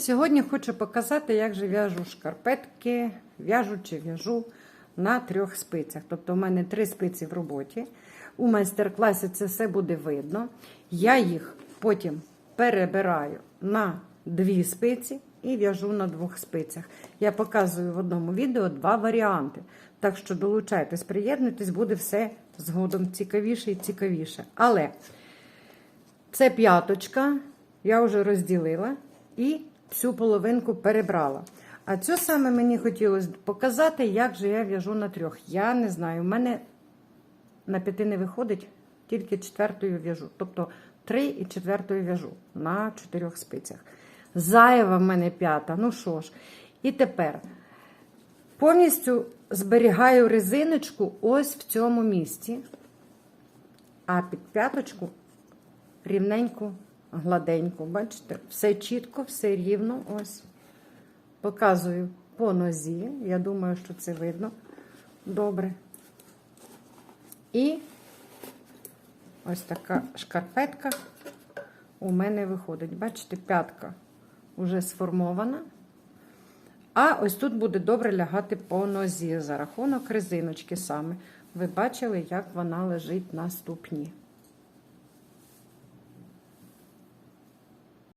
Сьогодні хочу показати, як же в'яжу шкарпетки, в'яжу чи в'яжу на трьох спицях. Тобто, у мене три спиці в роботі. У майстер-класі це все буде видно. Я їх потім перебираю на дві спиці і в'яжу на двох спицях. Я показую в одному відео два варіанти. Так що долучайтесь, приєднуйтесь, буде все згодом цікавіше і цікавіше. Але це п'яточка, я вже розділила і всю половинку перебрала. А цю саме мені хотілося показати, як же я в'яжу на трьох. Я не знаю, в мене на п'яти не виходить, тільки четвертою в'яжу. Тобто три і четвертою в'яжу на чотирьох спицях. Зайва в мене п'ята. Ну що ж, і тепер повністю зберігаю резиночку ось в цьому місці, а під п'яточку рівненьку, гладеньку. Бачите, все чітко, все рівно. Ось. Показую по нозі. Я думаю, що це видно добре. І ось така шкарпетка у мене виходить. Бачите, п'ятка вже сформована. А ось тут буде добре лягати по нозі за рахунок резиночки саме. Ви бачили, як вона лежить на ступні.